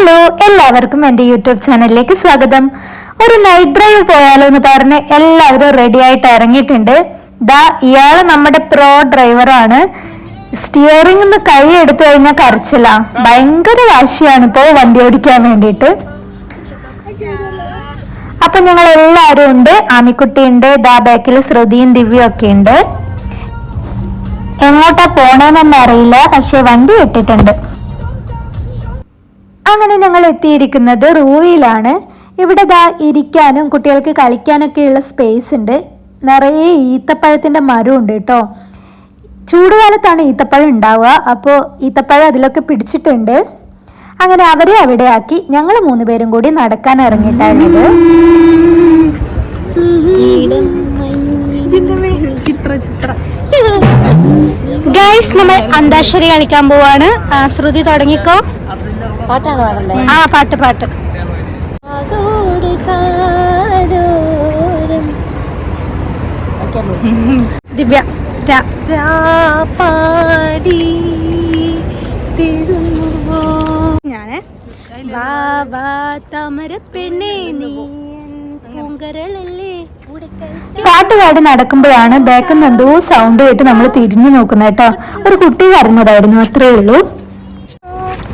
Hello എല്ലാവർക്കും എന്റെ YouTube ചാനലിലേക്ക് സ്വാഗതം. ഒരു നൈറ്റ് ഡ്രൈവ് പോയാലോ എന്ന് പറഞ്ഞ് എല്ലാവരും റെഡി ആയിട്ട് ഇറങ്ങിയിട്ടുണ്ട്. ദാ ഇയാൾ നമ്മുടെ പ്രോ ഡ്രൈവറാണ് സ്റ്റിയറിംഗ് നിന്ന് കൈ എടുത്തു കഴിഞ്ഞാൽ കരച്ചില്ല ഭയങ്കര വാശിയാണ് ഇപ്പോ വണ്ടി ഓടിക്കാൻ വേണ്ടിയിട്ട്. അപ്പൊ ഞങ്ങൾ എല്ലാവരും ഉണ്ട്. ആമിക്കുട്ടി ഉണ്ട് ദാ ബാക്കിൽ ശ്രുതിയും ദിവ്യയും ഒക്കെ ഉണ്ട്. എങ്ങോട്ടാ പോണേന്നൊന്നും അറിയില്ല പക്ഷെ വണ്ടി ഇട്ടിട്ടുണ്ട് അങ്ങനെ ഞങ്ങൾ എത്തിയിരിക്കുന്നത് റൂവിലാണ്. ഇവിടെ ദാ ഇരിക്കാനും കുട്ടികൾക്ക് കളിക്കാനൊക്കെയുള്ള സ്പേസ് ഉണ്ട്. നിറയെ ഈത്തപ്പഴത്തിന്റെ മരം ഉണ്ട് കേട്ടോ. ചൂടുകാലത്താണ് ഈത്തപ്പഴം ഉണ്ടാവുക. അപ്പോൾ ഈത്തപ്പഴം അതിലൊക്കെ പിടിച്ചിട്ടുണ്ട്. അങ്ങനെ അവരെ അവിടെ ആക്കി ഞങ്ങൾ മൂന്ന് പേരും കൂടി നടക്കാൻ ഇറങ്ങിയിട്ടായിരുന്നത് ഗൈസ് നമ്മൾ അന്താക്ഷരി കളിക്കാൻ പോവാണ്. ശ്രുതി തുടങ്ങിക്കോ. പാട്ടാണ് പാടണ്ടേ? ആ പാട്ട് പാട്ട്. ദിവ്യ. പാടി ഞാൻ? ബാബാ തമര പെണ്ണേ നീ. പൂങ്കരളല്ലേ പാട്ട് പാടി നടക്കുമ്പോഴാണ് ബാക്കിൽ നിന്ന് എന്തോ സൗണ്ട് കേട്ട് നമ്മൾ തിരിഞ്ഞു നോക്കുന്നേട്ടോ ഒരു കുട്ടി കരഞ്ഞതായിരുന്നു അത്രേ ഉള്ളൂ.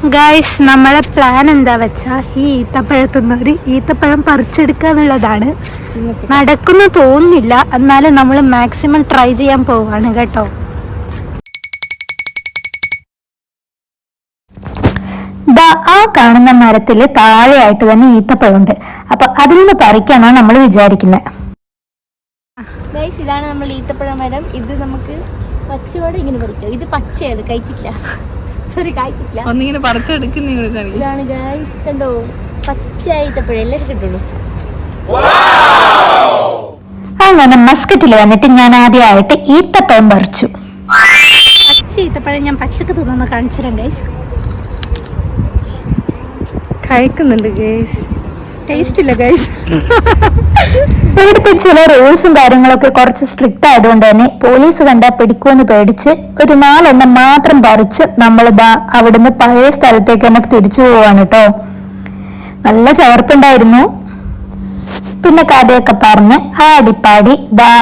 ഗായ്സ് നമ്മളെ പ്ലാൻ എന്താ വെച്ചാൽ ഈ ഈത്തപ്പഴത്തുനിന്ന് ഒരു ഈത്തപ്പഴം പറിച്ചെടുക്കുക എന്നുള്ളതാണ് നടക്കുന്ന തോന്നുന്നില്ല. എന്നാലും നമ്മൾ മാക്സിമം ട്രൈ ചെയ്യാൻ പോവാണ് കേട്ടോ. ആ കാണുന്ന മരത്തിൽ താഴെയായിട്ട് തന്നെ ഈത്തപ്പഴമുണ്ട്. അപ്പൊ അതിൽ നിന്ന് പറിക്കാനാണ് നമ്മൾ വിചാരിക്കുന്നത് ഇതാണ് നമ്മൾ ഈത്തപ്പഴം മരം. ഇത് നമുക്ക് പച്ചയോടെ ഇങ്ങനെ പറിക്കാം. ഇത് പച്ചയാണ് കഴിച്ചിട്ടില്ല. കഴിച്ചിട്ടില്ല ഒന്നിങ്ങനെ പറിച്ചെടുക്കുന്ന ഇതാണ് ഗൈസ് കണ്ടോ? എല്ലാവരും കിട്ടുള്ളൂ അങ്ങനെ മസ്കറ്റിൽ വന്നിട്ട് ഞാൻ ആദ്യമായിട്ട് ഈത്തപ്പഴം പറിച്ചു. പച്ച ഈത്തപ്പഴം ഞാൻ പച്ചക്ക് തിന്നു കാണിച്ചുതരാം ഗൈസ് കഴിക്കുന്നുണ്ട് ഗേസ് ടേസ്റ്റ് ഇല്ല ഗൈസ് ഇവിടുത്തെ ചില റൂൾസും കാര്യങ്ങളൊക്കെ കുറച്ച് സ്ട്രിക്റ്റ് ആയതുകൊണ്ട് തന്നെ പോലീസ് കണ്ടാൽ പിടിക്കുമെന്ന് പേടിച്ച് ഒരു നാലെണ്ണം മാത്രം പറിച്ച് നമ്മൾ അവിടുന്ന് പഴയ സ്ഥലത്തേക്ക് തന്നെ തിരിച്ചു പോവാണ് കേട്ടോ നല്ല ചവർപ്പുണ്ടായിരുന്നു. പിന്നെ കഥയൊക്കെ പറഞ്ഞ് ആടിപ്പാടി ദാ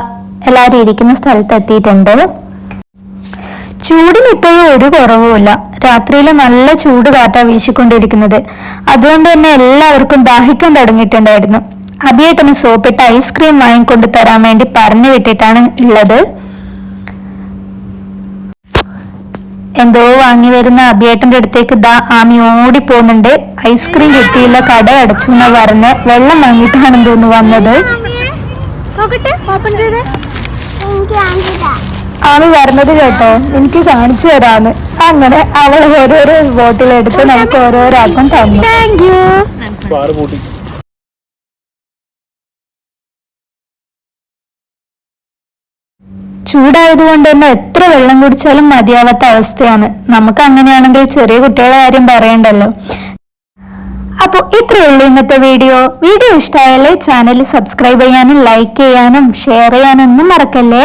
എല്ലാവരും ഇരിക്കുന്ന സ്ഥലത്ത് എത്തിയിട്ടുണ്ട് ചൂടിന് ഇപ്പോഴും ഒരു കുറവുമില്ല. രാത്രിയിൽ നല്ല ചൂട് കാറ്റാ വീശിക്കൊണ്ടിരിക്കുന്നത്. അതുകൊണ്ട് തന്നെ എല്ലാവർക്കും ദാഹിക്കാൻ തുടങ്ങിയിട്ടുണ്ടായിരുന്നു. അഭിയേട്ടന് സോപ്പിട്ട് ഐസ്ക്രീം വാങ്ങിക്കൊണ്ട് തരാൻ വേണ്ടി പറഞ്ഞു വിട്ടിട്ടാണ് ഉള്ളത്. എന്തോ വാങ്ങി വരുന്ന അഭിയേട്ടന്റെ അടുത്തേക്ക് ദാ ആമി ഓടി പോകുന്നുണ്ട് ഐസ്ക്രീം കിട്ടിയില്ല കട അടച്ചു എന്നാ പറഞ്ഞ് വെള്ളം വാങ്ങിയിട്ടാണെന്ന് തോന്നുന്നു വന്നത്. നോക്കട്ടെ ഓപ്പൺ ചെയ്ത്. ആമി വരുന്നത് കേട്ടോ. എനിക്ക് കാണിച്ചു തരാന്ന്. അങ്ങനെ അവൾ ഓരോരോ ബോട്ടിലെടുത്ത് നമുക്ക് ഓരോരാക്കും തന്നു. താങ്ക് യു ചൂടായതുകൊണ്ട് തന്നെ എത്ര വെള്ളം കുടിച്ചാലും മതിയാവാത്ത അവസ്ഥയാണ്. നമുക്ക് അങ്ങനെയാണെങ്കിൽ ചെറിയ കുട്ടികളെ കാര്യം പറയണ്ടല്ലോ. അപ്പോൾ ഇത്രയേ ഉള്ളൂ ഇന്നത്തെ വീഡിയോ. വീഡിയോ ഇഷ്ടമായാലേ ചാനൽ സബ്സ്ക്രൈബ് ചെയ്യാനും ലൈക്ക് ചെയ്യാനും ഷെയർ ചെയ്യാനും ഒന്നും മറക്കല്ലേ?